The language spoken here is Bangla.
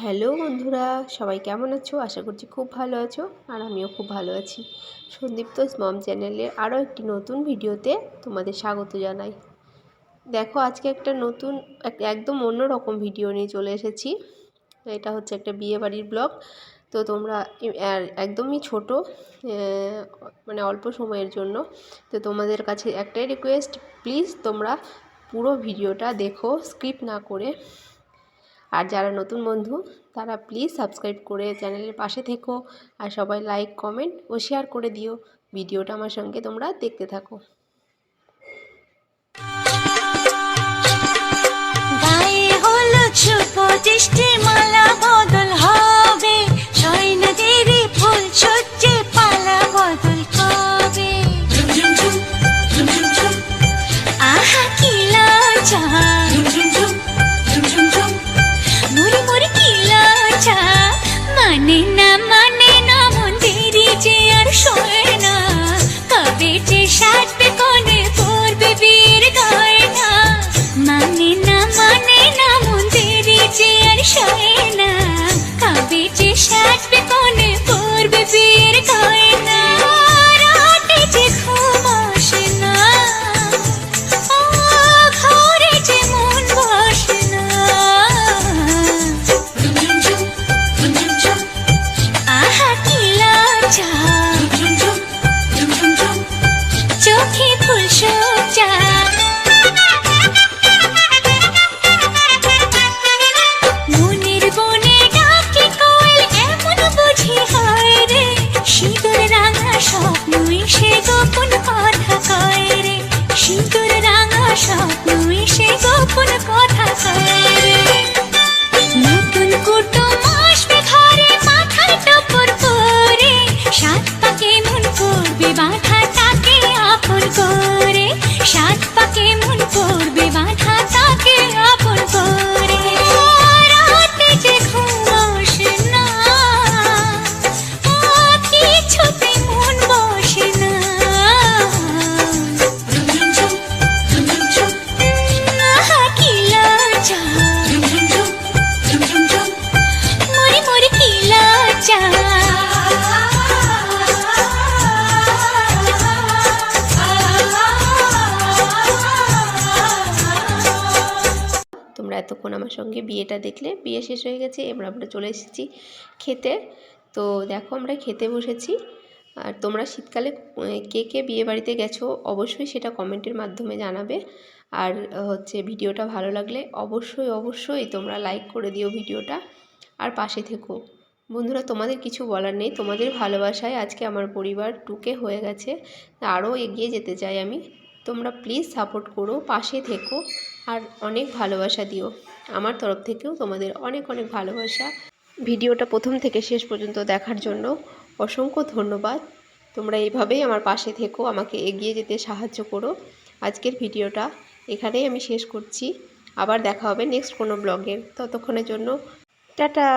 হ্যালো বন্ধুরা, সবাই কেমন আছো? আশা করছি খুব ভালো আছো আর আমিও খুব ভালো আছি। সন্দীপ্ত মম চ্যানেলের আরও একটি নতুন ভিডিওতে তোমাদের স্বাগত জানাই। দেখো, আজকে একটা নতুন, এক- একদম অন্য রকম ভিডিও নিয়ে চলে এসেছি। এটা হচ্ছে একটা বিয়ে বাড়ির ব্লগ। তো তোমরা একদমই ছোট মানে অল্প সময়ের জন্য। তো তোমাদের কাছে একটাই রিকোয়েস্ট প্লিজ তোমরা পুরো ভিডিওটা দেখো স্কিপ না করে। আর যারা নতুন বন্ধু, তারা প্লিজ সাবস্ক্রাইব করে চ্যানেলের পাশে থেকো। আর সবাই লাইক কমেন্ট ও শেয়ার করে দিও। ভিডিওটা আমার সঙ্গে তোমরা দেখতে থাকো। 谁 अपने এতক্ষণ আমার সঙ্গে বিয়েটা দেখলে, বিয়ে শেষ হয়ে গেছে, এবার আমরা চলে এসেছি খেতে। তো দেখো আমরা খেতে বসেছি। আর তোমরা শীতকালে কে কে বিয়ে বাড়িতে গেছো অবশ্যই সেটা কমেন্টের মাধ্যমে জানাবে। আর হচ্ছে ভিডিওটা ভালো লাগলে অবশ্যই অবশ্যই তোমরা লাইক করে দিও ভিডিওটা। আর পাশে থেকো। বন্ধুরা, তোমাদের কিছু বলার নেই। তোমাদের ভালোবাসায় আজকে আমার পরিবার টুকে হয়ে গেছে। আরও এগিয়ে যেতে চাই আমি। তোমরা প্লিজ সাপোর্ট করো, পাশে থেকো আর অনেক ভালোবাসা দিও। আমার তরফ থেকেও তোমাদের অনেক অনেক ভালোবাসা। ভিডিওটা প্রথম থেকে শেষ পর্যন্ত দেখার জন্য অসংখ্য ধন্যবাদ। তোমরা এইভাবেই আমার পাশে থেকো, আমাকে এগিয়ে যেতে সাহায্য করো। আজকের ভিডিওটা এখানেই আমি শেষ করছি। আবার দেখা হবে নেক্সট কোনো ব্লগের ততক্ষণের জন্য, টাটা!